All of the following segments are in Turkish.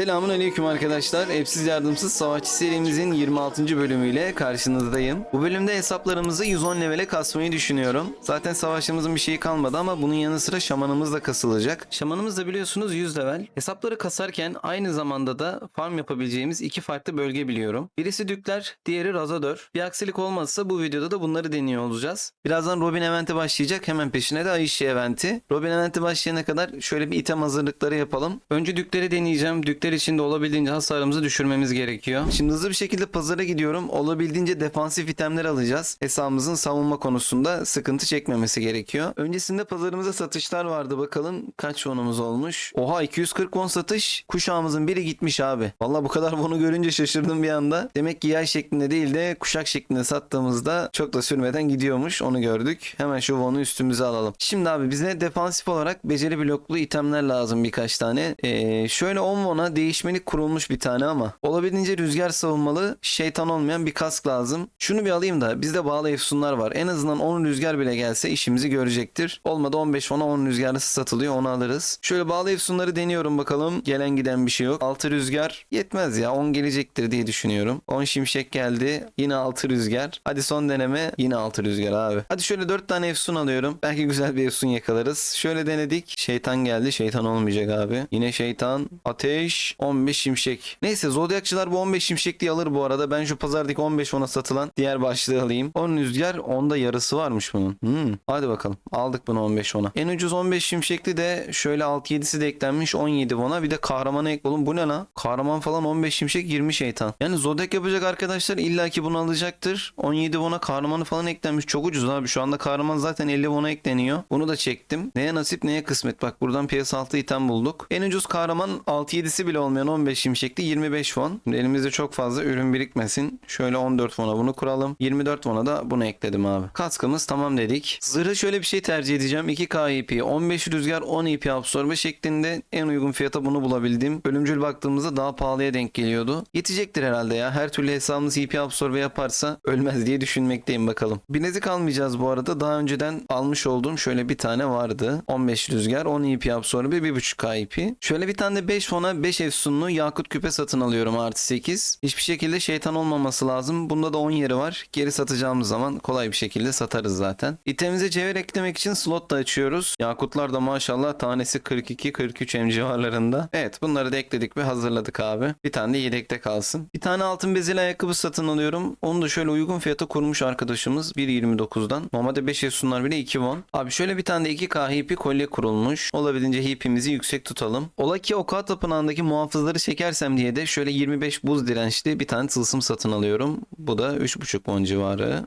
Selamun aleyküm arkadaşlar. Epsiz Yardımsız Savaşçı serimizin 26. bölümüyle karşınızdayım. Bu bölümde hesaplarımızı 110 levele kasmayı düşünüyorum. Zaten savaşçımızın bir şeyi kalmadı ama bunun yanı sıra şamanımız da kasılacak. Şamanımız da biliyorsunuz 100 level. Hesapları kasarken aynı zamanda da farm yapabileceğimiz iki farklı bölge biliyorum. Birisi Dükler, diğeri Razador. Bir aksilik olmazsa bu videoda da bunları deniyor olacağız. Birazdan Robin eventi başlayacak. Hemen peşine de Ayşe eventi. Robin eventi başlayana kadar şöyle bir item hazırlıkları yapalım. Önce Dükleri deneyeceğim. Dükler için de olabildiğince hasarımızı düşürmemiz gerekiyor. Şimdi hızlı bir şekilde pazara gidiyorum. Olabildiğince defansif itemler alacağız. Hesabımızın savunma konusunda sıkıntı çekmemesi gerekiyor. Öncesinde pazarımıza satışlar vardı. Bakalım kaç wonumuz olmuş. Oha 240 won satış. Kuşağımızın biri gitmiş abi. Valla bu kadar wonu görünce şaşırdım bir anda. Demek ki yay şeklinde değil de kuşak şeklinde sattığımızda çok da sürmeden gidiyormuş. Onu gördük. Hemen şu wonu üstümüze alalım. Şimdi abi bize defansif olarak beceri bloklu itemler lazım birkaç tane. Ee, şöyle 10 won'a değişmelik kurulmuş bir tane ama olabildiğince rüzgar savunmalı şeytan olmayan bir kask lazım. Şunu bir alayım da bizde bağlı efsunlar var. En azından 10 rüzgar bile gelse işimizi görecektir. Olmadı 15 ona 10 rüzgarlısı satılıyor onu alırız. Şöyle bağlı efsunları deniyorum bakalım. Gelen giden bir şey yok. 6 rüzgar yetmez ya 10 gelecektir diye düşünüyorum. 10 şimşek geldi. Yine 6 rüzgar. Hadi son deneme yine 6 rüzgar abi. Hadi şöyle 4 tane efsun alıyorum. Belki güzel bir efsun yakalarız. Şöyle denedik. Şeytan geldi. Şeytan olmayacak abi. Yine şeytan. Ateş. 15 şimşek. Neyse zodyakçılar bu 15 şimşek diye alır bu arada. Ben şu pazardaki 15 ona satılan diğer başlığı alayım. 10 rüzgar. Onda yarısı varmış bunun. Hmm. Hadi bakalım. Aldık bunu 15 ona. En ucuz 15 şimşekli de şöyle 6-7'si de eklenmiş 17 ona. Bir de kahramana ek. Oğlum bu ne lan? Kahraman falan 15 şimşek 20 şeytan. Yani zodyak yapacak arkadaşlar illaki bunu alacaktır. 17 won'a kahramanı falan eklenmiş. Çok ucuz abi. Şu anda kahraman zaten 50 won'a ekleniyor. Bunu da çektim. Neye nasip neye kısmet. Bak buradan piyasa altı item bulduk. En ucuz kahraman 6-7'si bile olmayan 15 şimşekli 25 won. Şimdi elimizde çok fazla ürün birikmesin. Şöyle 14 won'a bunu kuralım. 24 won'a da bunu ekledim abi. Kaskımız tamam dedik. Zırhı şöyle bir şey tercih edeceğim. 2K EP, 15 rüzgar, 10 EP absorbe şeklinde en uygun fiyata bunu bulabildim. Ölümcül baktığımızda daha pahalıya denk geliyordu. Yetecektir herhalde ya. Her türlü hesabımız EP absorbe yaparsa ölmez diye düşünmekteyim bakalım. Bilezik almayacağız bu arada. Daha önceden almış olduğum şöyle bir tane vardı. 15 rüzgar, 10 EP absorbe, 1.5K EP. Şöyle bir tane de 5 fona 5 efsunlu yakut küpe satın alıyorum artı 8. Hiçbir şekilde şeytan olmaması lazım. Bunda da 10 yeri var. Geri satacağımız zaman kolay bir şekilde satarız zaten. İtemize cevher eklemek için slot da açıyoruz. Yakutlar da maşallah tanesi 42-43 M civarlarında. Evet bunları da ekledik ve hazırladık abi. Bir tane de yedekte kalsın. Bir tane altın bezeli ayakkabı satın alıyorum. Onu da şöyle uygun fiyata kurmuş arkadaşımız 1.29'dan. Normalde 5 efsunlar bile 2 won. Abi şöyle bir tane de 2K hipi kolye kurulmuş. Olabildiğince hipimizi yüksek tutalım. Ola ki Oka tapınağındaki muhafızları çekersem diye de şöyle 25 buz dirençli bir tane tılsım satın alıyorum. Bu da 3.5 won civarı.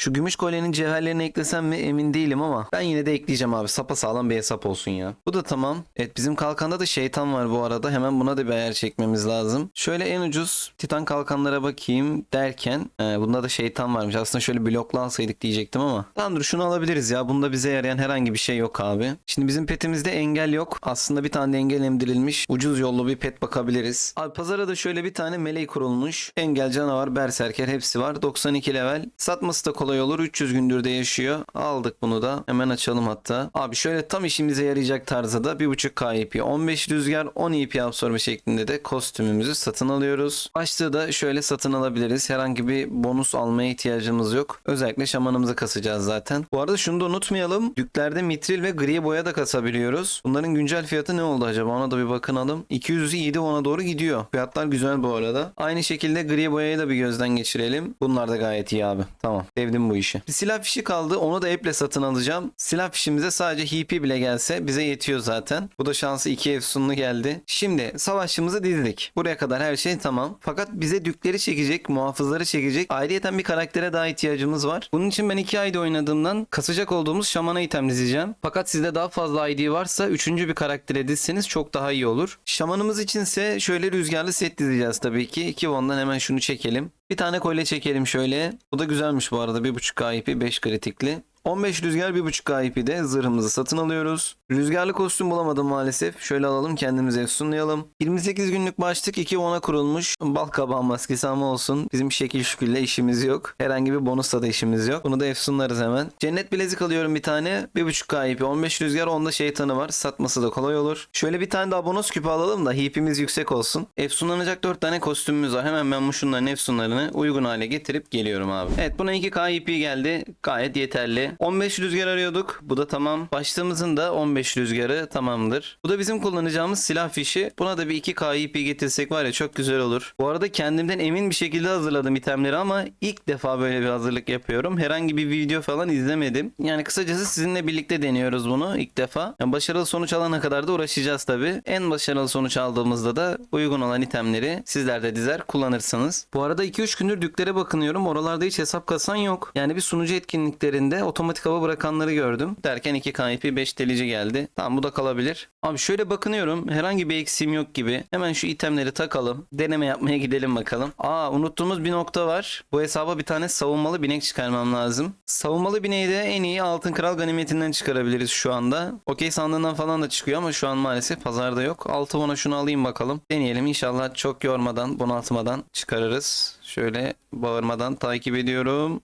Şu gümüş kolyenin cevherlerini eklesem mi emin değilim ama ben yine de ekleyeceğim abi. Sapa sağlam bir hesap olsun ya. Bu da tamam. Evet bizim kalkanda da şeytan var bu arada. Hemen buna da bir ayar çekmemiz lazım. Şöyle en ucuz titan kalkanlara bakayım derken e, bunda da şeytan varmış. Aslında şöyle blokla alsaydık diyecektim ama. Tamam dur şunu alabiliriz ya. Bunda bize yarayan herhangi bir şey yok abi. Şimdi bizim petimizde engel yok. Aslında bir tane engel emdirilmiş. Ucuz yollu bir pet bakabiliriz. Abi pazara da şöyle bir tane meleği kurulmuş. Engel canavar, berserker hepsi var. 92 level. Satması da kolay olur. 300 gündür de yaşıyor. Aldık bunu da. Hemen açalım hatta. Abi şöyle tam işimize yarayacak tarzda da 1.5K EP, 15 rüzgar, 10 EP absorbe şeklinde de kostümümüzü satın alıyoruz. Başlığı da şöyle satın alabiliriz. Herhangi bir bonus almaya ihtiyacımız yok. Özellikle şamanımızı kasacağız zaten. Bu arada şunu da unutmayalım. Düklerde mitril ve gri boya da kasabiliyoruz. Bunların güncel fiyatı ne oldu acaba? Ona da bir bakınalım. 207 ona doğru gidiyor. Fiyatlar güzel bu arada. Aynı şekilde gri boyayı da bir gözden geçirelim. Bunlar da gayet iyi abi. Tamam. Sevdim bu işi. Bir silah fişi kaldı. Onu da eple satın alacağım. Silah fişimize sadece HP bile gelse bize yetiyor zaten. Bu da şansı 2 efsunlu geldi. Şimdi savaşçımızı dizdik. Buraya kadar her şey tamam. Fakat bize dükleri çekecek, muhafızları çekecek. Ayrıyeten bir karaktere daha ihtiyacımız var. Bunun için ben 2 ayda oynadığımdan kasacak olduğumuz şamana item dizeceğim. Fakat sizde daha fazla ID varsa 3. bir karaktere dizseniz çok daha iyi olur. Şamanımız içinse şöyle rüzgarlı set dizeceğiz tabii ki. 2 won'dan hemen şunu çekelim. Bir tane kolye çekelim şöyle. Bu da güzelmiş bu arada. 1.5 IP 5 kritikli. 15 rüzgar 1.5 KIP'de zırhımızı satın alıyoruz. Rüzgarlı kostüm bulamadım maalesef. Şöyle alalım kendimize sunlayalım. 28 günlük başlık 2 ona kurulmuş. Bal kabağı maskesi ama olsun. Bizim şekil şükülle işimiz yok. Herhangi bir bonusla da işimiz yok. Bunu da efsunlarız hemen. Cennet bilezik alıyorum bir tane. 1.5 KIP 15 rüzgar onda şeytanı var. Satması da kolay olur. Şöyle bir tane daha bonus küpü alalım da hipimiz yüksek olsun. Efsunlanacak 4 tane kostümümüz var. Hemen ben bu şunların efsunlarını uygun hale getirip geliyorum abi. Evet buna 2 KIP geldi. Gayet yeterli. 15 rüzgar arıyorduk. Bu da tamam. Başlığımızın da 15 rüzgarı tamamdır. Bu da bizim kullanacağımız silah fişi. Buna da bir 2 KIP getirsek var ya çok güzel olur. Bu arada kendimden emin bir şekilde hazırladım itemleri ama ilk defa böyle bir hazırlık yapıyorum. Herhangi bir video falan izlemedim. Yani kısacası sizinle birlikte deniyoruz bunu ilk defa. Yani başarılı sonuç alana kadar da uğraşacağız tabi. En başarılı sonuç aldığımızda da uygun olan itemleri sizler de dizer kullanırsınız. Bu arada 2-3 gündür düklere bakınıyorum. Oralarda hiç hesap kasan yok. Yani bir sunucu etkinliklerinde otomatik hava bırakanları gördüm. Derken 2 KP 5 delici geldi. Tamam bu da kalabilir. Abi şöyle bakınıyorum. Herhangi bir eksiğim yok gibi. Hemen şu itemleri takalım. Deneme yapmaya gidelim bakalım. Aa unuttuğumuz bir nokta var. Bu hesaba bir tane savunmalı binek çıkarmam lazım. Savunmalı bineği de en iyi altın kral ganimetinden çıkarabiliriz şu anda. Okey sandığından falan da çıkıyor ama şu an maalesef pazarda yok. Altı ona şunu alayım bakalım. Deneyelim inşallah çok yormadan bunaltmadan çıkarırız. Şöyle bağırmadan takip ediyorum.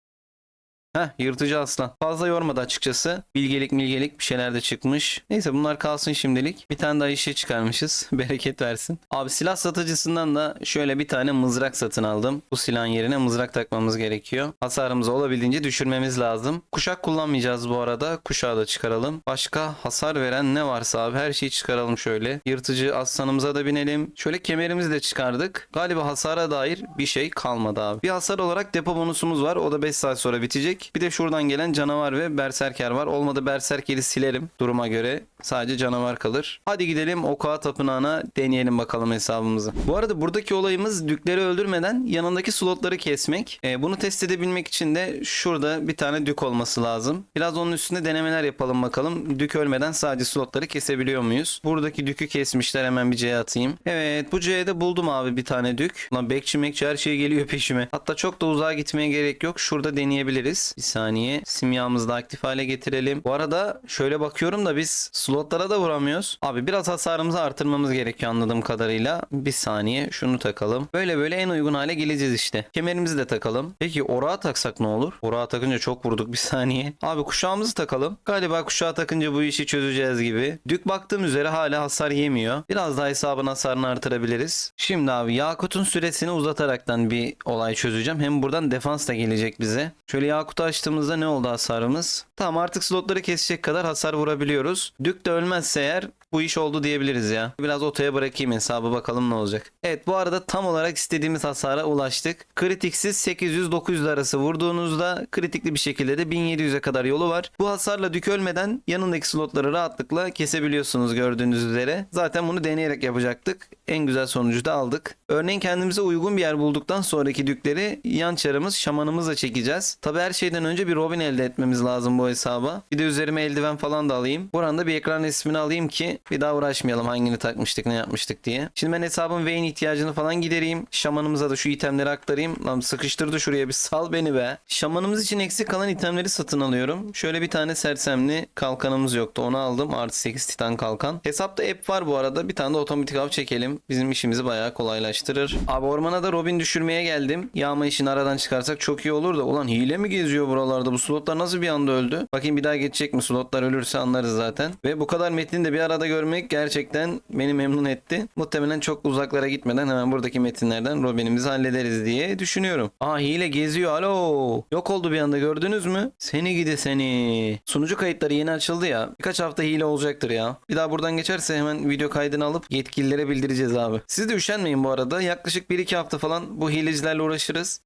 Heh yırtıcı aslan. Fazla yormadı açıkçası. Bilgelik milgelik bir şeyler de çıkmış. Neyse bunlar kalsın şimdilik. Bir tane daha işe çıkarmışız. Bereket versin. Abi silah satıcısından da şöyle bir tane mızrak satın aldım. Bu silahın yerine mızrak takmamız gerekiyor. Hasarımızı olabildiğince düşürmemiz lazım. Kuşak kullanmayacağız bu arada. Kuşağı da çıkaralım. Başka hasar veren ne varsa abi her şeyi çıkaralım şöyle. Yırtıcı aslanımıza da binelim. Şöyle kemerimizi de çıkardık. Galiba hasara dair bir şey kalmadı abi. Bir hasar olarak depo bonusumuz var. O da 5 saat sonra bitecek. Bir de şuradan gelen canavar ve berserker var. Olmadı berserkeri silerim duruma göre. Sadece canavar kalır. Hadi gidelim Oka Tapınağı'na deneyelim bakalım hesabımızı. Bu arada buradaki olayımız dükleri öldürmeden yanındaki slotları kesmek. Ee, bunu test edebilmek için de şurada bir tane dük olması lazım. Biraz onun üstünde denemeler yapalım bakalım. Dük ölmeden sadece slotları kesebiliyor muyuz? Buradaki dükü kesmişler hemen bir C'ye atayım. Evet bu C'de buldum abi bir tane dük. Lan bekçi mekçi her şey geliyor peşime. Hatta çok da uzağa gitmeye gerek yok. Şurada deneyebiliriz. Bir saniye. Simyamızı da aktif hale getirelim. Bu arada şöyle bakıyorum da biz slotlara da vuramıyoruz. Abi biraz hasarımızı artırmamız gerekiyor anladığım kadarıyla. Bir saniye şunu takalım. Böyle böyle en uygun hale geleceğiz işte. Kemerimizi de takalım. Peki orağa taksak ne olur? Orağa takınca çok vurduk bir saniye. Abi kuşağımızı takalım. Galiba kuşağı takınca bu işi çözeceğiz gibi. Dük baktığım üzere hala hasar yemiyor. Biraz daha hesabın hasarını artırabiliriz. Şimdi abi Yakut'un süresini uzataraktan bir olay çözeceğim. Hem buradan defans da gelecek bize. Şöyle Yakut'u açtığımızda ne oldu hasarımız? Tamam artık slotları kesecek kadar hasar vurabiliyoruz. Dük de ölmezse eğer bu iş oldu diyebiliriz ya. Biraz otaya bırakayım hesabı bakalım ne olacak. Evet bu arada tam olarak istediğimiz hasara ulaştık. Kritiksiz 800-900 arası vurduğunuzda kritikli bir şekilde de 1700'e kadar yolu var. Bu hasarla dük ölmeden yanındaki slotları rahatlıkla kesebiliyorsunuz gördüğünüz üzere. Zaten bunu deneyerek yapacaktık. En güzel sonucu da aldık. Örneğin kendimize uygun bir yer bulduktan sonraki dükleri yan çarımız şamanımızla çekeceğiz. Tabi her şeyden önce bir Robin elde etmemiz lazım bu hesaba. Bir de üzerime eldiven falan da alayım. Buradan bir ekran resmini alayım ki bir daha uğraşmayalım hangini takmıştık ne yapmıştık diye. Şimdi ben hesabın Vayne ihtiyacını falan gidereyim. Şamanımıza da şu itemleri aktarayım. Lan sıkıştırdı şuraya bir sal beni be. Şamanımız için eksik kalan itemleri satın alıyorum. Şöyle bir tane sersemli kalkanımız yoktu. Onu aldım. Artı 8 titan kalkan. Hesapta app var bu arada. Bir tane de otomatik av çekelim. Bizim işimizi bayağı kolaylaştırır. Abi ormana da Robin düşürmeye geldim. Yağma işini aradan çıkarsak çok iyi olur da. Ulan hile mi geziyor buralarda? Bu slotlar nasıl bir anda öldü? Bakayım bir daha geçecek mi? Slotlar ölürse anlarız zaten. Ve bu kadar metni de bir arada görmek gerçekten beni memnun etti. Muhtemelen çok uzaklara gitmeden hemen buradaki metinlerden Robin'imizi hallederiz diye düşünüyorum. Aa hile geziyor. Alo. Yok oldu bir anda gördünüz mü? Seni gidi seni. Sunucu kayıtları yeni açıldı ya. Birkaç hafta hile olacaktır ya. Bir daha buradan geçerse hemen video kaydını alıp yetkililere bildireceğiz abi. Siz de üşenmeyin bu arada. Yaklaşık 1-2 hafta falan bu hilecilerle uğraşırız.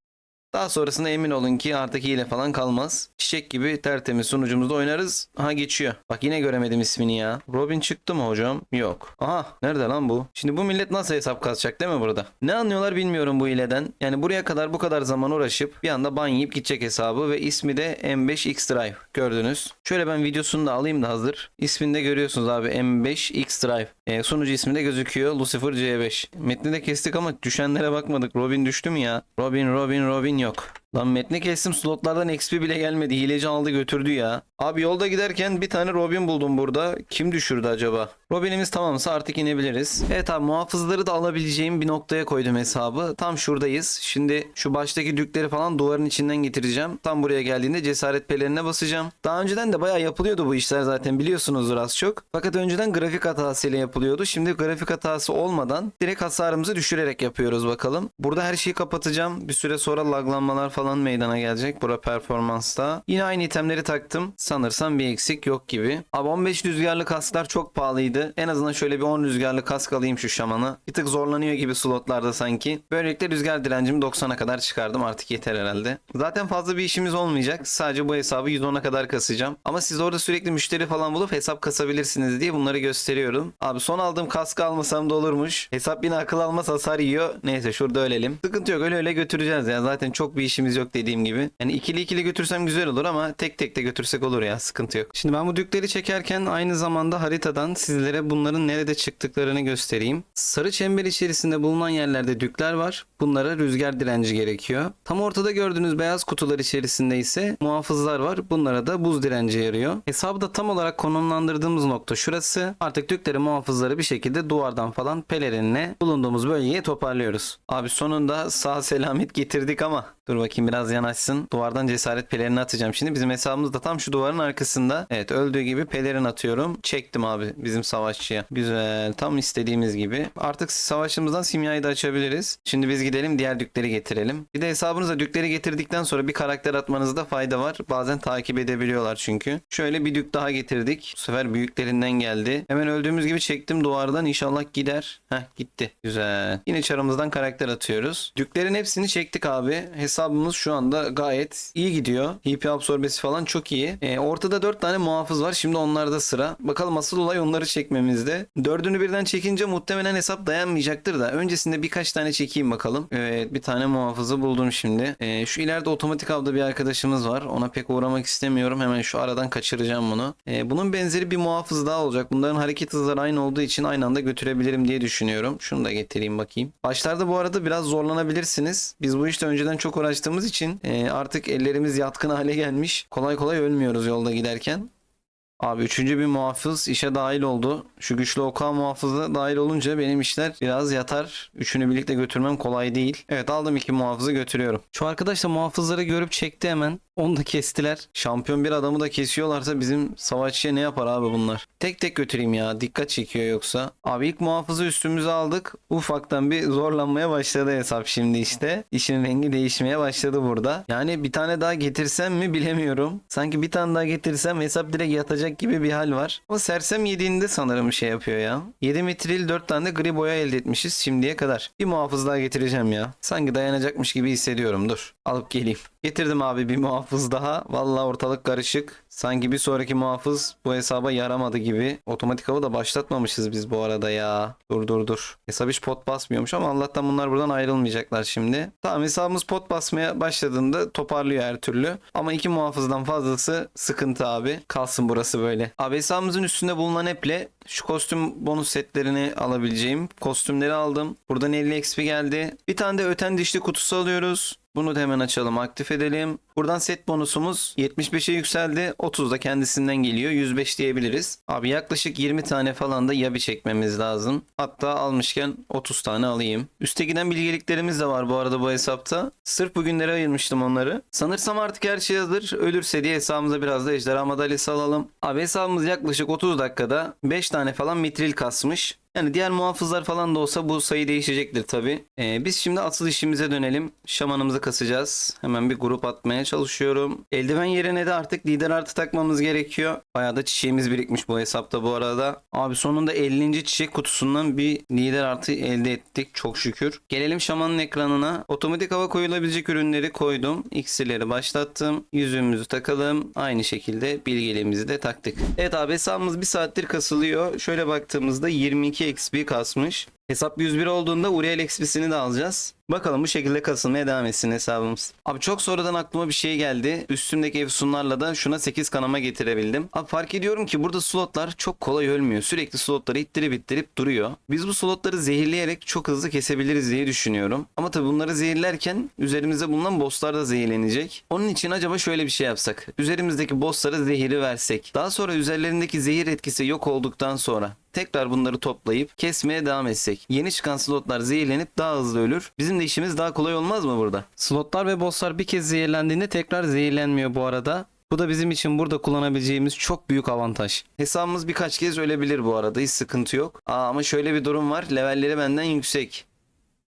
Daha sonrasında emin olun ki artık hile falan kalmaz. Çiçek gibi tertemiz sunucumuzda oynarız. Aha geçiyor. Bak yine göremedim ismini ya. Robin çıktı mı hocam? Yok. Aha nerede lan bu? Şimdi bu millet nasıl hesap kazacak değil mi burada? Ne anlıyorlar bilmiyorum bu hileden. Yani buraya kadar bu kadar zaman uğraşıp bir anda ban yiyip gidecek hesabı ve ismi de M5X Drive. Gördünüz. Şöyle ben videosunu da alayım da hazır. İsmini de görüyorsunuz abi M5X Drive. E, sunucu ismi de gözüküyor. Lucifer C5. Metni de kestik ama düşenlere bakmadık. Robin düştü mü ya? Robin, Robin, Robin yok. Lan metni kestim slotlardan XP bile gelmedi. Hileci aldı götürdü ya. Abi yolda giderken bir tane Robin buldum burada. Kim düşürdü acaba? Robin'imiz tamamsa artık inebiliriz. Evet abi muhafızları da alabileceğim bir noktaya koydum hesabı. Tam şuradayız. Şimdi şu baştaki dükleri falan duvarın içinden getireceğim. Tam buraya geldiğinde cesaret pelerine basacağım. Daha önceden de bayağı yapılıyordu bu işler zaten biliyorsunuzdur az çok. Fakat önceden grafik hatasıyla yapılıyordu. Şimdi grafik hatası olmadan direkt hasarımızı düşürerek yapıyoruz bakalım. Burada her şeyi kapatacağım. Bir süre sonra laglanmalar falan meydana gelecek. Bura performansta. Yine aynı itemleri taktım. Sanırsam bir eksik yok gibi. Abi 15 rüzgarlı kasklar çok pahalıydı. En azından şöyle bir 10 rüzgarlı kask alayım şu şamanı. Bir tık zorlanıyor gibi slotlarda sanki. Böylelikle rüzgar direncimi 90'a kadar çıkardım. Artık yeter herhalde. Zaten fazla bir işimiz olmayacak. Sadece bu hesabı 110'a kadar kasacağım. Ama siz orada sürekli müşteri falan bulup hesap kasabilirsiniz diye bunları gösteriyorum. Abi son aldığım kaskı almasam da olurmuş. Hesap yine akıl almaz hasar yiyor. Neyse şurada ölelim. Sıkıntı yok öyle öyle götüreceğiz ya. Zaten çok bir işimiz yok dediğim gibi. Yani ikili ikili götürsem güzel olur ama tek tek de götürsek olur ya. Sıkıntı yok. Şimdi ben bu dükleri çekerken aynı zamanda haritadan sizlere bunların nerede çıktıklarını göstereyim. Sarı çember içerisinde bulunan yerlerde dükler var. Bunlara rüzgar direnci gerekiyor. Tam ortada gördüğünüz beyaz kutular içerisinde ise muhafızlar var. Bunlara da buz direnci yarıyor. Hesabı da tam olarak konumlandırdığımız nokta şurası. Artık dükleri muhafızları bir şekilde duvardan falan pelerinle bulunduğumuz bölgeye toparlıyoruz. Abi sonunda sağ selamet getirdik ama dur bakayım biraz yanaşsın. Duvardan cesaret pelerini atacağım şimdi. Bizim hesabımız da tam şu duvarın arkasında. Evet öldüğü gibi pelerin atıyorum. Çektim abi bizim savaşçıya. Güzel tam istediğimiz gibi. Artık savaşımızdan simyayı da açabiliriz. Şimdi biz gidelim diğer dükleri getirelim. Bir de hesabınıza dükleri getirdikten sonra bir karakter atmanızda fayda var. Bazen takip edebiliyorlar çünkü. Şöyle bir dük daha getirdik. Bu sefer büyüklerinden geldi. Hemen öldüğümüz gibi çektim duvardan. İnşallah gider. Heh gitti. Güzel. Yine çarımızdan karakter atıyoruz. Düklerin hepsini çektik abi. Hesabımız şu anda gayet iyi gidiyor. HP absorbesi falan çok iyi. Ee, ortada 4 tane muhafız var. Şimdi onlarda sıra. Bakalım asıl olay onları çekmemizde. Dördünü birden çekince muhtemelen hesap dayanmayacaktır da. Öncesinde birkaç tane çekeyim bakalım. Evet bir tane muhafızı buldum şimdi. Ee, şu ileride otomatik avda bir arkadaşımız var. Ona pek uğramak istemiyorum. Hemen şu aradan kaçıracağım bunu. Ee, bunun benzeri bir muhafız daha olacak. Bunların hareket hızları aynı olduğu için aynı anda götürebilirim diye düşünüyorum. Şunu da getireyim bakayım. Başlarda bu arada biraz zorlanabilirsiniz. Biz bu işte önceden çok uğraştığımız için e, artık ellerimiz yatkın hale gelmiş. Kolay kolay ölmüyoruz yolda giderken. Abi üçüncü bir muhafız işe dahil oldu. Şu güçlü oka muhafızı dahil olunca benim işler biraz yatar. Üçünü birlikte götürmem kolay değil. Evet aldım iki muhafızı götürüyorum. Şu arkadaş da muhafızları görüp çekti hemen. Onu da kestiler. Şampiyon bir adamı da kesiyorlarsa bizim savaşçıya ne yapar abi bunlar? Tek tek götüreyim ya. Dikkat çekiyor yoksa. Abi ilk muhafızı üstümüze aldık. Ufaktan bir zorlanmaya başladı hesap şimdi işte. İşin rengi değişmeye başladı burada. Yani bir tane daha getirsem mi bilemiyorum. Sanki bir tane daha getirsem hesap direkt yatacak gibi bir hal var. Ama sersem yediğinde sanırım şey yapıyor ya. 7 mitril 4 tane de gri boya elde etmişiz şimdiye kadar. Bir muhafız daha getireceğim ya. Sanki dayanacakmış gibi hissediyorum. Dur. Alıp geleyim. Getirdim abi bir muhafız daha. Vallahi ortalık karışık. Sanki bir sonraki muhafız bu hesaba yaramadı gibi. Otomatik avı da başlatmamışız biz bu arada ya. Dur dur dur. Hesap hiç pot basmıyormuş ama Allah'tan bunlar buradan ayrılmayacaklar şimdi. Tamam hesabımız pot basmaya başladığında toparlıyor her türlü. Ama iki muhafızdan fazlası sıkıntı abi. Kalsın burası böyle. Abi hesabımızın üstünde bulunan eple şu kostüm bonus setlerini alabileceğim. Kostümleri aldım. Buradan 50 XP geldi. Bir tane de öten dişli kutusu alıyoruz. Bunu da hemen açalım, aktif edelim. Buradan set bonusumuz 75'e yükseldi. 30 da kendisinden geliyor. 105 diyebiliriz. Abi yaklaşık 20 tane falan da yabi çekmemiz lazım. Hatta almışken 30 tane alayım. Üste giden bilgeliklerimiz de var bu arada bu hesapta. Sırf bugünlere ayırmıştım onları. Sanırsam artık her şey hazır. Ölürse diye hesabımıza biraz da ejderha madalyası alalım. Abi hesabımız yaklaşık 30 dakikada 5 tane falan mitril kasmış. Yani diğer muhafızlar falan da olsa bu sayı değişecektir tabi. biz şimdi asıl işimize dönelim. Şamanımızı kasacağız. Hemen bir grup atmaya çalışıyorum. Eldiven yerine de artık lider artı takmamız gerekiyor. Bayağı da çiçeğimiz birikmiş bu hesapta bu arada. Abi sonunda 50. çiçek kutusundan bir lider artı elde ettik çok şükür. Gelelim şamanın ekranına. Otomatik hava koyulabilecek ürünleri koydum. İksirleri başlattım. Yüzüğümüzü takalım. Aynı şekilde bilgeliğimizi de taktık. Evet abi hesabımız bir saattir kasılıyor. Şöyle baktığımızda 22 XP kasmış. Hesap 101 olduğunda Uriel XP'sini de alacağız. Bakalım bu şekilde kasılmaya devam etsin hesabımız. Abi çok sonradan aklıma bir şey geldi. Üstümdeki efsunlarla da şuna 8 kanama getirebildim. Abi fark ediyorum ki burada slotlar çok kolay ölmüyor. Sürekli slotları ittirip ittirip duruyor. Biz bu slotları zehirleyerek çok hızlı kesebiliriz diye düşünüyorum. Ama tabi bunları zehirlerken üzerimizde bulunan bosslar da zehirlenecek. Onun için acaba şöyle bir şey yapsak. Üzerimizdeki bosslara zehiri versek. Daha sonra üzerlerindeki zehir etkisi yok olduktan sonra tekrar bunları toplayıp kesmeye devam etsek. Yeni çıkan slotlar zehirlenip daha hızlı ölür. Bizim de işimiz daha kolay olmaz mı burada? Slotlar ve bosslar bir kez zehirlendiğinde tekrar zehirlenmiyor bu arada. Bu da bizim için burada kullanabileceğimiz çok büyük avantaj. Hesabımız birkaç kez ölebilir bu arada hiç sıkıntı yok. Aa, ama şöyle bir durum var levelleri benden yüksek.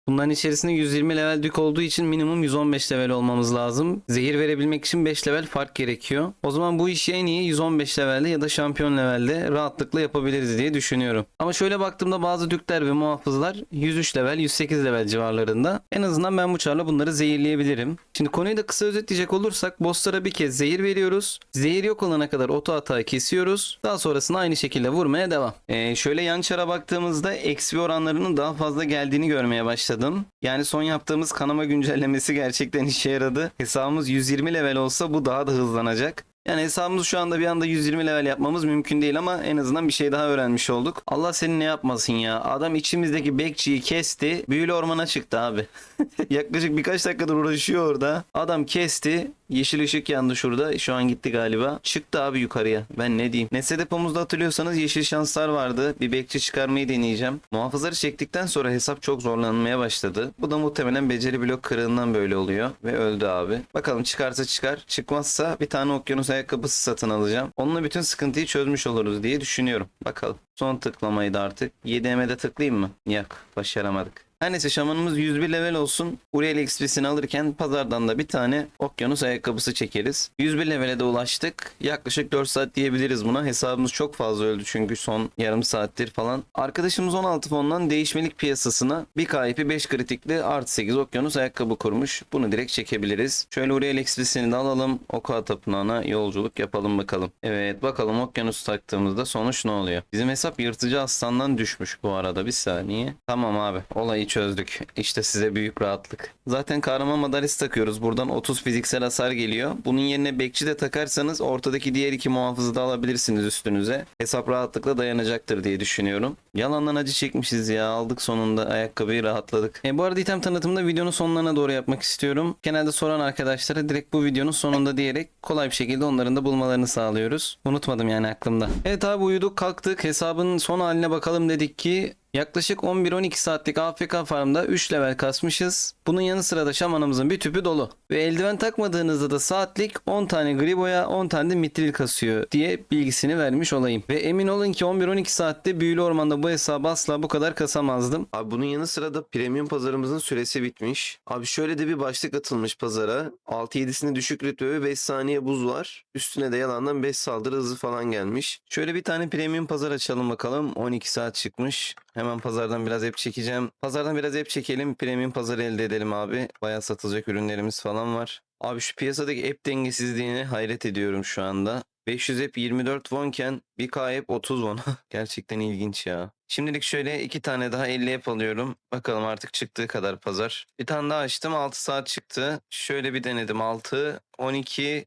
Bunların içerisinde 120 level dük olduğu için minimum 115 level olmamız lazım. Zehir verebilmek için 5 level fark gerekiyor. O zaman bu işi en iyi 115 levelde ya da şampiyon levelde rahatlıkla yapabiliriz diye düşünüyorum. Ama şöyle baktığımda bazı dükler ve muhafızlar 103 level 108 level civarlarında. En azından ben bu çarla bunları zehirleyebilirim. Şimdi konuyu da kısa özetleyecek olursak bosslara bir kez zehir veriyoruz. Zehir yok olana kadar oto hata kesiyoruz. Daha sonrasında aynı şekilde vurmaya devam. Ee, şöyle yan çara baktığımızda XP oranlarının daha fazla geldiğini görmeye başladım. Yani son yaptığımız kanama güncellemesi gerçekten işe yaradı. Hesabımız 120 level olsa bu daha da hızlanacak. Yani hesabımızı şu anda bir anda 120 level yapmamız mümkün değil ama en azından bir şey daha öğrenmiş olduk. Allah seni ne yapmasın ya. Adam içimizdeki bekçiyi kesti. Büyülü ormana çıktı abi. Yaklaşık birkaç dakikadır uğraşıyor orada. Adam kesti. Yeşil ışık yandı şurada. Şu an gitti galiba. Çıktı abi yukarıya. Ben ne diyeyim. Nesne depomuzda hatırlıyorsanız yeşil şanslar vardı. Bir bekçi çıkarmayı deneyeceğim. Muhafızları çektikten sonra hesap çok zorlanmaya başladı. Bu da muhtemelen beceri blok kırığından böyle oluyor. Ve öldü abi. Bakalım çıkarsa çıkar. Çıkmazsa bir tane okyanus ayakkabısı satın alacağım. Onunla bütün sıkıntıyı çözmüş oluruz diye düşünüyorum. Bakalım. Son tıklamaydı artık. 7M'de tıklayayım mı? Yok. Başaramadık. Her neyse şamanımız 101 level olsun. Uriel XP'sini alırken pazardan da bir tane okyanus ayakkabısı çekeriz. 101 levele de ulaştık. Yaklaşık 4 saat diyebiliriz buna. Hesabımız çok fazla öldü çünkü son yarım saattir falan. Arkadaşımız 16 fondan değişmelik piyasasına bir KP 5 kritikli artı 8 okyanus ayakkabı kurmuş. Bunu direkt çekebiliriz. Şöyle Uriel XP'sini de alalım. Oka tapınağına yolculuk yapalım bakalım. Evet bakalım okyanus taktığımızda sonuç ne oluyor? Bizim hesap yırtıcı aslandan düşmüş bu arada. Bir saniye. Tamam abi. Olayı çözdük. İşte size büyük rahatlık. Zaten kahraman madalyası takıyoruz. Buradan 30 fiziksel hasar geliyor. Bunun yerine bekçi de takarsanız ortadaki diğer iki muhafızı da alabilirsiniz üstünüze. Hesap rahatlıkla dayanacaktır diye düşünüyorum. Yalandan acı çekmişiz ya. Aldık sonunda ayakkabıyı rahatladık. E, bu arada item tanıtımda videonun sonlarına doğru yapmak istiyorum. Genelde soran arkadaşlara direkt bu videonun sonunda diyerek kolay bir şekilde onların da bulmalarını sağlıyoruz. Unutmadım yani aklımda. Evet abi uyuduk kalktık. Hesabın son haline bakalım dedik ki Yaklaşık 11-12 saatlik AFK farmda 3 level kasmışız. Bunun yanı sıra da şamanımızın bir tüpü dolu. Ve eldiven takmadığınızda da saatlik 10 tane griboya 10 tane de mitril kasıyor diye bilgisini vermiş olayım. Ve emin olun ki 11-12 saatte büyülü ormanda bu hesabı asla bu kadar kasamazdım. Abi bunun yanı sıra da premium pazarımızın süresi bitmiş. Abi şöyle de bir başlık atılmış pazara. 6-7'sinde düşük rütbe ve 5 saniye buz var. Üstüne de yalandan 5 saldırı hızı falan gelmiş. Şöyle bir tane premium pazar açalım bakalım. 12 saat çıkmış. Hemen pazardan biraz hep çekeceğim. Pazardan biraz hep çekelim. Premium pazarı elde edelim abi. Bayağı satılacak ürünlerimiz falan var. Abi şu piyasadaki app dengesizliğine hayret ediyorum şu anda. 500 app 24 wonken 1K app 30 won. Gerçekten ilginç ya. Şimdilik şöyle iki tane daha 50 app alıyorum. Bakalım artık çıktığı kadar pazar. Bir tane daha açtım 6 saat çıktı. Şöyle bir denedim 6, 12,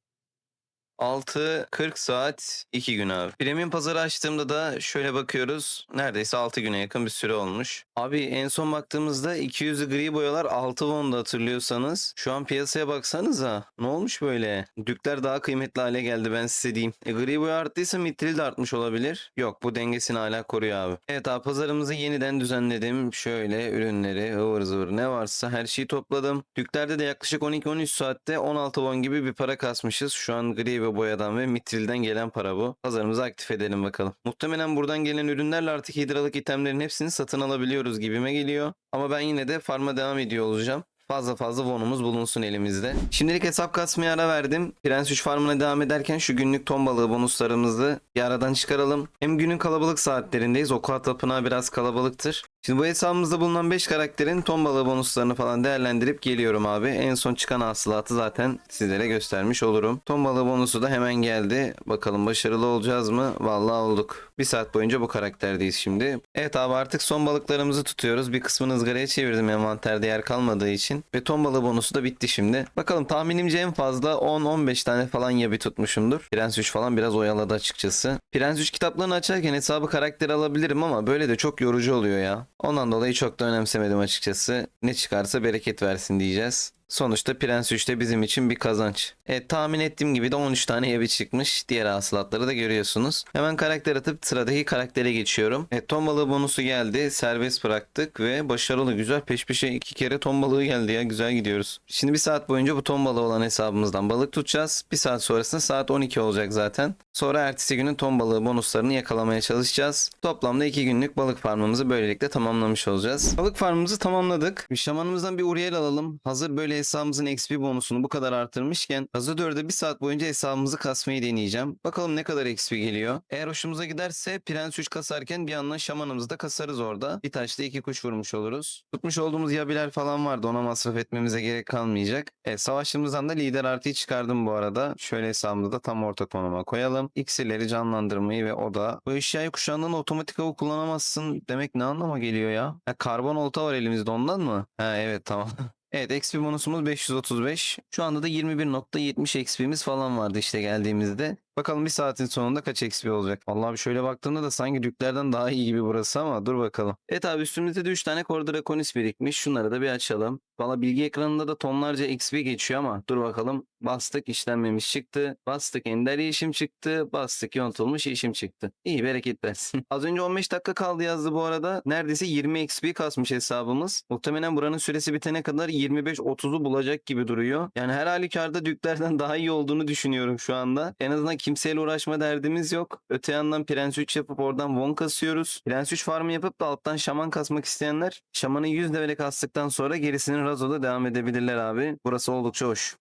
6 40 saat 2 gün abi. Premium pazarı açtığımda da şöyle bakıyoruz. Neredeyse 6 güne yakın bir süre olmuş. Abi en son baktığımızda 200'lü gri boyalar 6 won'da hatırlıyorsanız. Şu an piyasaya baksanıza. Ne olmuş böyle? Dükler daha kıymetli hale geldi ben size diyeyim. E, gri boya arttıysa mitril de artmış olabilir. Yok bu dengesini hala koruyor abi. Evet abi pazarımızı yeniden düzenledim. Şöyle ürünleri ıvır zıvır ne varsa her şeyi topladım. Düklerde de yaklaşık 12-13 saatte 16 won gibi bir para kasmışız. Şu an gri ve boyadan ve mitrilden gelen para bu. Pazarımızı aktif edelim bakalım. Muhtemelen buradan gelen ürünlerle artık hidralık itemlerin hepsini satın alabiliyoruz gibime geliyor. Ama ben yine de farma devam ediyor olacağım. Fazla fazla vonumuz bulunsun elimizde. Şimdilik hesap kasmaya ara verdim. Prens 3 farmına devam ederken şu günlük ton balığı bonuslarımızı bir aradan çıkaralım. Hem günün kalabalık saatlerindeyiz. Okua tapınağı biraz kalabalıktır. Şimdi bu hesabımızda bulunan 5 karakterin ton balığı bonuslarını falan değerlendirip geliyorum abi. En son çıkan hasılatı zaten sizlere göstermiş olurum. Ton balığı bonusu da hemen geldi. Bakalım başarılı olacağız mı? Vallahi olduk. Bir saat boyunca bu karakterdeyiz şimdi. Evet abi artık son balıklarımızı tutuyoruz. Bir kısmını ızgaraya çevirdim envanterde yer kalmadığı için. Ve ton balığı bonusu da bitti şimdi. Bakalım tahminimce en fazla 10-15 tane falan yabi tutmuşumdur. Prens 3 falan biraz oyaladı açıkçası. Prens 3 kitaplarını açarken hesabı karakter alabilirim ama böyle de çok yorucu oluyor ya. Ondan dolayı çok da önemsemedim açıkçası. Ne çıkarsa bereket versin diyeceğiz. Sonuçta Prens 3'te bizim için bir kazanç. Evet tahmin ettiğim gibi de 13 tane yabi çıkmış. Diğer hasılatları da görüyorsunuz. Hemen karakter atıp sıradaki karaktere geçiyorum. Evet ton balığı bonusu geldi. Serbest bıraktık ve başarılı güzel peş peşe iki kere ton balığı geldi ya. Güzel gidiyoruz. Şimdi bir saat boyunca bu ton balığı olan hesabımızdan balık tutacağız. Bir saat sonrasında saat 12 olacak zaten. Sonra ertesi günün ton balığı bonuslarını yakalamaya çalışacağız. Toplamda 2 günlük balık farmımızı böylelikle tamamlamış olacağız. Balık farmımızı tamamladık. Şamanımızdan bir Uriel alalım. Hazır böyle hesabımızın XP bonusunu bu kadar arttırmışken Razor 4'e bir saat boyunca hesabımızı kasmayı deneyeceğim. Bakalım ne kadar XP geliyor. Eğer hoşumuza giderse Prens 3 kasarken bir yandan şamanımızı da kasarız orada. Bir taşla iki kuş vurmuş oluruz. Tutmuş olduğumuz yabiler falan vardı ona masraf etmemize gerek kalmayacak. Evet savaşımızdan da lider artıyı çıkardım bu arada. Şöyle hesabımızı da tam orta konuma koyalım. İksirleri canlandırmayı ve o da. Bu eşyayı kuşandığında otomatik avı kullanamazsın demek ne anlama geliyor ya? Ha, karbon olta var elimizde ondan mı? Ha evet tamam. Evet XP bonusumuz 535. Şu anda da 21.70 XP'miz falan vardı işte geldiğimizde. Bakalım bir saatin sonunda kaç XP olacak. Vallahi bir şöyle baktığımda da sanki düklerden daha iyi gibi burası ama dur bakalım. Evet abi üstümüzde de 3 tane Core Draconis birikmiş. Şunları da bir açalım. Valla bilgi ekranında da tonlarca XP geçiyor ama dur bakalım. Bastık işlenmemiş çıktı. Bastık ender yeşim çıktı. Bastık yontulmuş yeşim çıktı. İyi bereket versin. Az önce 15 dakika kaldı yazdı bu arada. Neredeyse 20 XP kasmış hesabımız. Muhtemelen buranın süresi bitene kadar 25-30'u bulacak gibi duruyor. Yani her halükarda düklerden daha iyi olduğunu düşünüyorum şu anda. En azından kimseyle uğraşma derdimiz yok. Öte yandan Prens 3 yapıp oradan Won kasıyoruz. Prens 3 farmı yapıp da alttan şaman kasmak isteyenler şamanı 100 levele kastıktan sonra gerisinin Razo'da devam edebilirler abi. Burası oldukça hoş.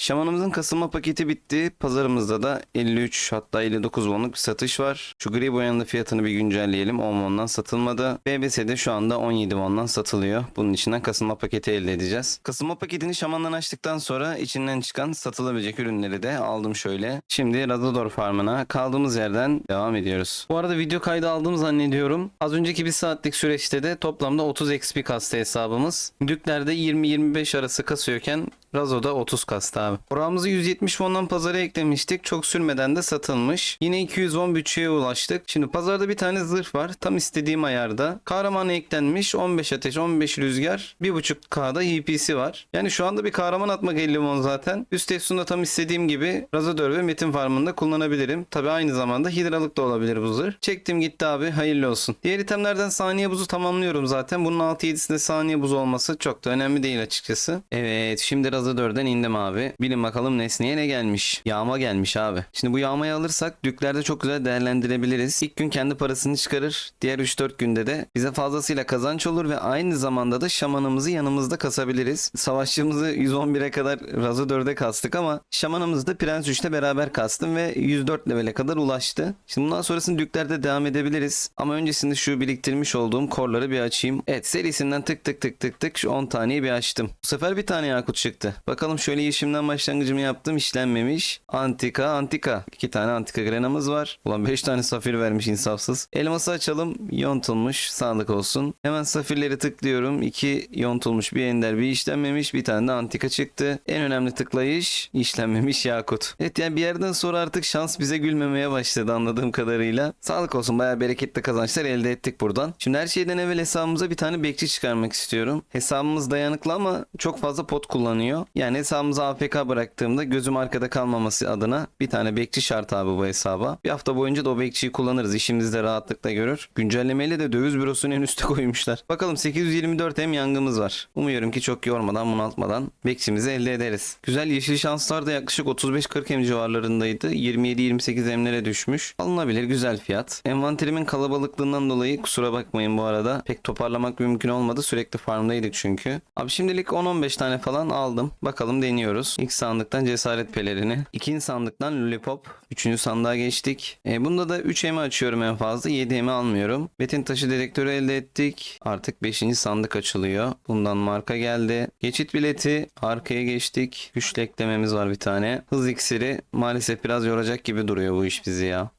Şamanımızın kasılma paketi bitti. Pazarımızda da 53 hatta 59 wonluk bir satış var. Şu gri boyanın fiyatını bir güncelleyelim. 10 wondan satılmadı. BBS'de şu anda 17 wondan satılıyor. Bunun içinden kasılma paketi elde edeceğiz. Kasılma paketini şamandan açtıktan sonra içinden çıkan satılabilecek ürünleri de aldım şöyle. Şimdi Razador Farm'ına kaldığımız yerden devam ediyoruz. Bu arada video kaydı aldığımı zannediyorum. Az önceki bir saatlik süreçte de toplamda 30 XP kastı hesabımız. Düklerde 20-25 arası kasıyorken Razo'da 30 kastı abi. Oramızı 170 won'dan pazara eklemiştik. Çok sürmeden de satılmış. Yine 200 won bütçeye ulaştık. Şimdi pazarda bir tane zırh var. Tam istediğim ayarda. Kahramana eklenmiş. 15 ateş, 15 rüzgar. 1.5K'da EP'si var. Yani şu anda bir kahraman atmak 50 won zaten. Üst efsunda tam istediğim gibi Razador ve Metin Farm'ında kullanabilirim. Tabi aynı zamanda hidralık da olabilir bu zırh. Çektim gitti abi. Hayırlı olsun. Diğer itemlerden saniye buzu tamamlıyorum zaten. Bunun 6-7'sinde saniye buzu olması çok da önemli değil açıkçası. Evet şimdi Razador'dan indim abi. Bilin bakalım Nesne'ye ne gelmiş? Yağma gelmiş abi. Şimdi bu yağmayı alırsak düklerde çok güzel değerlendirebiliriz. İlk gün kendi parasını çıkarır. Diğer 3-4 günde de bize fazlasıyla kazanç olur ve aynı zamanda da şamanımızı yanımızda kasabiliriz. Savaşçımızı 111'e kadar Razador'da kastık ama şamanımızı da Prens 3'te beraber kastım ve 104 levele kadar ulaştı. Şimdi bundan sonrasını düklerde devam edebiliriz. Ama öncesinde şu biriktirmiş olduğum korları bir açayım. Evet serisinden tık tık tık tık tık şu 10 taneyi bir açtım. Bu sefer bir tane yakut çıktı. Bakalım şöyle yeşimden başlangıcımı yaptım işlenmemiş. Antika antika. İki tane antika grenamız var. Ulan 5 tane safir vermiş insafsız. Elması açalım. Yontulmuş. Sağlık olsun. Hemen safirleri tıklıyorum. 2 yontulmuş bir ender bir işlenmemiş. Bir tane de antika çıktı. En önemli tıklayış işlenmemiş yakut. Evet yani bir yerden sonra artık şans bize gülmemeye başladı anladığım kadarıyla. Sağlık olsun bayağı bereketli kazançlar elde ettik buradan. Şimdi her şeyden evvel hesabımıza bir tane bekçi çıkarmak istiyorum. Hesabımız dayanıklı ama çok fazla pot kullanıyor. Yani hesabımıza AFK bıraktığımda gözüm arkada kalmaması adına bir tane bekçi şart abi bu hesaba. Bir hafta boyunca da o bekçiyi kullanırız. İşimizi de rahatlıkla görür. Güncellemeyle de döviz bürosunu en üste koymuşlar. Bakalım 824 hem yangımız var. Umuyorum ki çok yormadan bunaltmadan bekçimizi elde ederiz. Güzel yeşil şanslar da yaklaşık 35-40 hem civarlarındaydı. 27-28 emlere düşmüş. Alınabilir güzel fiyat. Envanterimin kalabalıklığından dolayı kusura bakmayın bu arada. Pek toparlamak mümkün olmadı. Sürekli farmdaydık çünkü. Abi şimdilik 10-15 tane falan aldım. Bakalım deniyoruz. İlk sandıktan cesaret pelerini. İkinci sandıktan lollipop. Üçüncü sandığa geçtik. E, bunda da 3 emi açıyorum en fazla. 7 emi almıyorum. Betin taşı dedektörü elde ettik. Artık 5. sandık açılıyor. Bundan marka geldi. Geçit bileti. Arkaya geçtik. Güçlü eklememiz var bir tane. Hız iksiri. Maalesef biraz yoracak gibi duruyor bu iş bizi ya.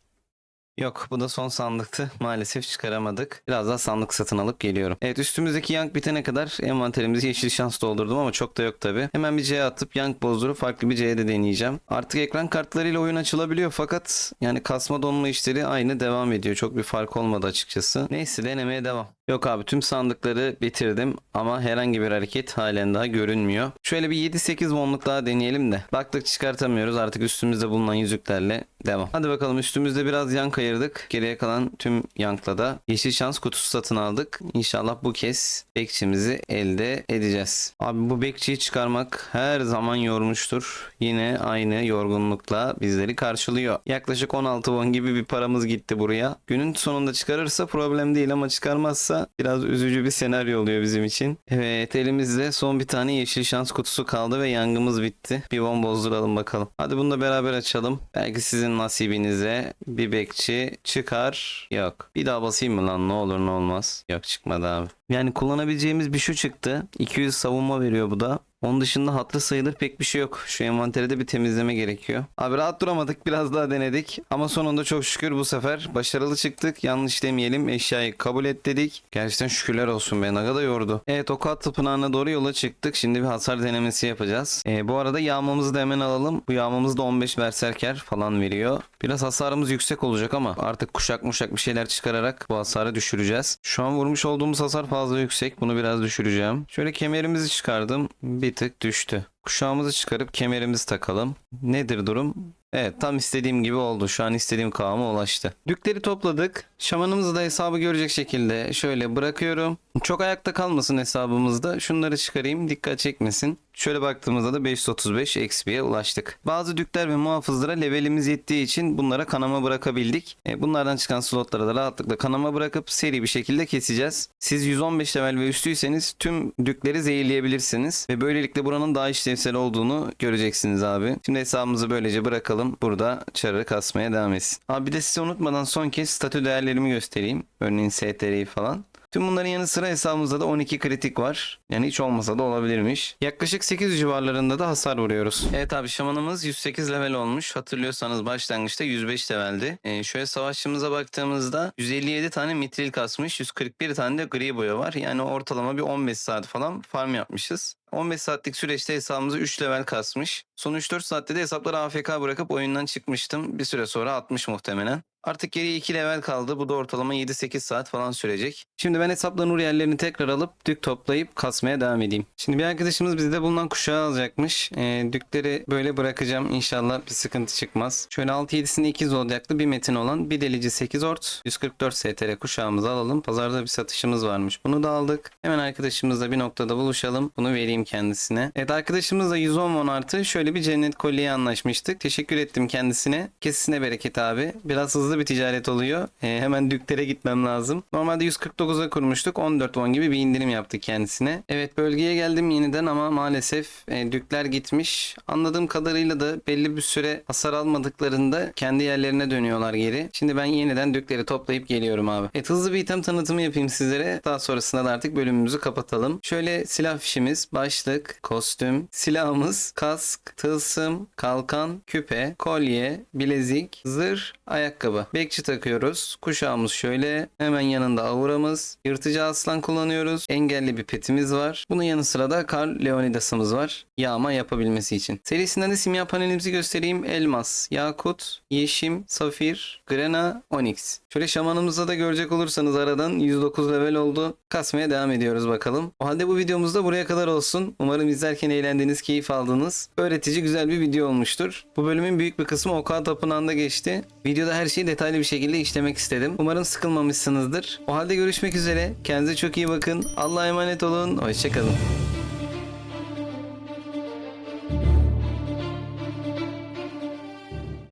Yok bu da son sandıktı. Maalesef çıkaramadık. Biraz daha sandık satın alıp geliyorum. Evet üstümüzdeki yank bitene kadar envanterimizi yeşil şans doldurdum ama çok da yok tabi. Hemen bir C'ye atıp yank bozdurup farklı bir C'ye de deneyeceğim. Artık ekran kartlarıyla oyun açılabiliyor fakat yani kasma donma işleri aynı devam ediyor. Çok bir fark olmadı açıkçası. Neyse denemeye devam. Yok abi tüm sandıkları bitirdim ama herhangi bir hareket halen daha görünmüyor. Şöyle bir 7-8 wonluk daha deneyelim de. Baktık çıkartamıyoruz artık üstümüzde bulunan yüzüklerle devam. Hadi bakalım üstümüzde biraz yank ayırdık. Geriye kalan tüm yankla da yeşil şans kutusu satın aldık. İnşallah bu kez bekçimizi elde edeceğiz. Abi bu bekçiyi çıkarmak her zaman yormuştur. Yine aynı yorgunlukla bizleri karşılıyor. Yaklaşık 16 won gibi bir paramız gitti buraya. Günün sonunda çıkarırsa problem değil ama çıkarmazsa biraz üzücü bir senaryo oluyor bizim için. Evet elimizde son bir tane yeşil şans kutusu kaldı ve yangımız bitti. Bir won bozduralım bakalım. Hadi bunu da beraber açalım. Belki sizin nasibinize bir bekçi çıkar. Yok. Bir daha basayım mı lan ne olur ne olmaz. Yok çıkmadı abi. Yani kullanabileceğimiz bir şu çıktı. 200 savunma veriyor bu da. Onun dışında hatırı sayılır pek bir şey yok. Şu envanteri de bir temizleme gerekiyor. Abi rahat duramadık biraz daha denedik. Ama sonunda çok şükür bu sefer başarılı çıktık. Yanlış demeyelim eşyayı kabul et dedik. Gerçekten şükürler olsun be ne kadar yordu. Evet Okat Tapınağı'na doğru yola çıktık. Şimdi bir hasar denemesi yapacağız. Ee, bu arada yağmamızı da hemen alalım. Bu yağmamız da 15 berserker falan veriyor. Biraz hasarımız yüksek olacak ama artık kuşak muşak bir şeyler çıkararak bu hasarı düşüreceğiz. Şu an vurmuş olduğumuz hasar fazla yüksek. Bunu biraz düşüreceğim. Şöyle kemerimizi çıkardım. Bir tık düştü. Kuşağımızı çıkarıp kemerimizi takalım. Nedir durum? Evet tam istediğim gibi oldu. Şu an istediğim kıvama ulaştı. Dükleri topladık. Şamanımızı da hesabı görecek şekilde şöyle bırakıyorum. Çok ayakta kalmasın hesabımızda. Şunları çıkarayım dikkat çekmesin. Şöyle baktığımızda da 535 XP'ye ulaştık. Bazı dükler ve muhafızlara levelimiz yettiği için bunlara kanama bırakabildik. E, bunlardan çıkan slotlara da rahatlıkla kanama bırakıp seri bir şekilde keseceğiz. Siz 115 level ve üstüyseniz tüm dükleri zehirleyebilirsiniz. Ve böylelikle buranın daha işlevsel olduğunu göreceksiniz abi. Şimdi hesabımızı böylece bırakalım. Burada çarı kasmaya devam etsin. Abi bir de size unutmadan son kez statü değerlerimi göstereyim. Örneğin STR'yi falan. Tüm bunların yanı sıra hesabımızda da 12 kritik var. Yani hiç olmasa da olabilirmiş. Yaklaşık 8 civarlarında da hasar vuruyoruz. Evet abi şamanımız 108 level olmuş. Hatırlıyorsanız başlangıçta 105 leveldi. Ee, şöyle savaşçımıza baktığımızda 157 tane mitril kasmış. 141 tane de gri boya var. Yani ortalama bir 15 saat falan farm yapmışız. 15 saatlik süreçte hesabımızı 3 level kasmış. Son 3-4 saatte de hesapları AFK bırakıp oyundan çıkmıştım. Bir süre sonra 60 muhtemelen. Artık geriye 2 level kaldı. Bu da ortalama 7-8 saat falan sürecek. Şimdi ben hesapların nur yerlerini tekrar alıp dük toplayıp kasmaya devam edeyim. Şimdi bir arkadaşımız bizde bulunan kuşağı alacakmış. Ee, dükleri böyle bırakacağım. İnşallah bir sıkıntı çıkmaz. Şöyle 6-7'sinde 2 zodyaklı bir metin olan bir delici 8 ort 144 STR kuşağımızı alalım. Pazarda bir satışımız varmış. Bunu da aldık. Hemen arkadaşımızla bir noktada buluşalım. Bunu vereyim kendisine. Evet arkadaşımızla 110 won artı şöyle bir cennet kolyeye anlaşmıştık. Teşekkür ettim kendisine. Kesisine bereket abi. Biraz hızlı bir ticaret oluyor. Ee, hemen düklere gitmem lazım. Normalde 149'a kurmuştuk. 14 won gibi bir indirim yaptık kendisine. Evet bölgeye geldim yeniden ama maalesef e, dükler gitmiş. Anladığım kadarıyla da belli bir süre hasar almadıklarında kendi yerlerine dönüyorlar geri. Şimdi ben yeniden dükleri toplayıp geliyorum abi. Evet hızlı bir item tanıtımı yapayım sizlere. Daha sonrasında da artık bölümümüzü kapatalım. Şöyle silah fişimiz, başlık, kostüm, silahımız, kask, tılsım, kalkan, küpe, kolye, bilezik, zırh, ayakkabı. Bekçi takıyoruz. Kuşağımız şöyle. Hemen yanında auramız. Yırtıcı aslan kullanıyoruz. Engelli bir petimiz var. Bunun yanı sıra da Karl Leonidas'ımız var. Yağma yapabilmesi için. Serisinden de simya panelimizi göstereyim. Elmas, yakut, yeşim, safir, grena, onyx. Şöyle şamanımızda da görecek olursanız aradan 109 level oldu. Kasmaya devam ediyoruz bakalım. O halde bu videomuz da buraya kadar olsun. Umarım izlerken eğlendiğiniz, keyif aldınız. Öğretici güzel bir video olmuştur. Bu bölümün büyük bir kısmı Oka Tapınağı'nda geçti. Videoda her şeyi detaylı bir şekilde işlemek istedim. Umarım sıkılmamışsınızdır. O halde görüşmek üzere. Kendinize çok iyi bakın. Allah'a emanet olun. Hoşçakalın.